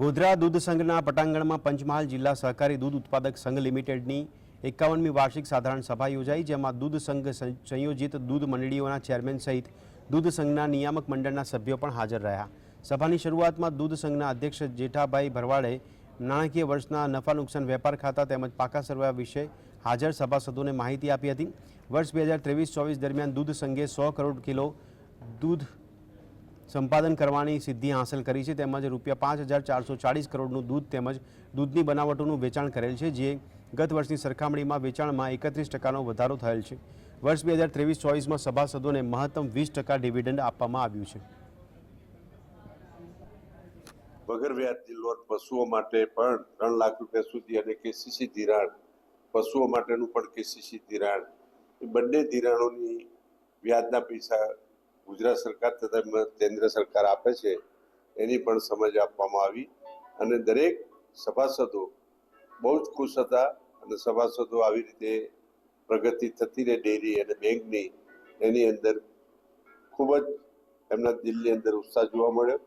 ગોધરા દૂધ સંઘના પટાંગણમાં પંચમહાલ જિલ્લા સહકારી દૂધ ઉત્પાદક સંઘ લિમિટેડની એકાવનમી વાર્ષિક સાધારણ સભા યોજાઈ, જેમાં દૂધ સંઘ સંયોજિત દૂધ મંડળીઓના ચેરમેન સહિત દૂધ સંઘના નિયામક મંડળના સભ્યો પણ હાજર રહ્યા. સભાની શરૂઆતમાં દૂધ સંઘના અધ્યક્ષ જેઠાભાઈ ભરવાડે નાણાકીય વર્ષના નફા નુકસાન વેપાર ખાતા તેમજ પાકા સરવા વિશે હાજર સભાસદોને માહિતી આપી હતી. વર્ષ બે હજાર ત્રેવીસ ચોવીસ દરમિયાન દૂધ સંઘે સો કરોડ કિલો દૂધ સંપાદન કરવાની સિદ્ધિ હાંસલ કરી છે. તેમજ રૂપિયા પાંચ હજાર ચારસો ચાળીસ કરોડનું દૂધ તેમજ દૂધની બનાવટોનું વેચાણ કરેલ છે, જે ગત વર્ષની સરખામણીમાં વેચાણમાં એકત્રીસ ટકાનો વધારો થયેલ છે. વર્ષ બે હજાર ત્રેવીસ ચોવીસમાં સભાસદોને મહત્તમ વીસ ટકા ડિવિડન્ડ આપવામાં આવ્યું છે. વગર વ્યાજની લોન પશુઓ માટે પણ ત્રણ લાખ રૂપિયા સુધી અને કેસીસી ધિરાણ પશુઓ માટેનું પણ કેસીસી ધિરાણ. એ બંને ધિરાણોની વ્યાજના પૈસા ગુજરાત સરકાર તથા કેન્દ્ર સરકાર આપે છે, એની પણ સમજ આપવામાં આવી અને દરેક સભાસદો બહુ જ ખુશ હતા અને સભાસદો આવી રીતે પ્રગતિ થતી રહે ડેરી અને બેંકની એની અંદર ખૂબ જ એમના દિલની અંદર ઉત્સાહ જોવા મળ્યો.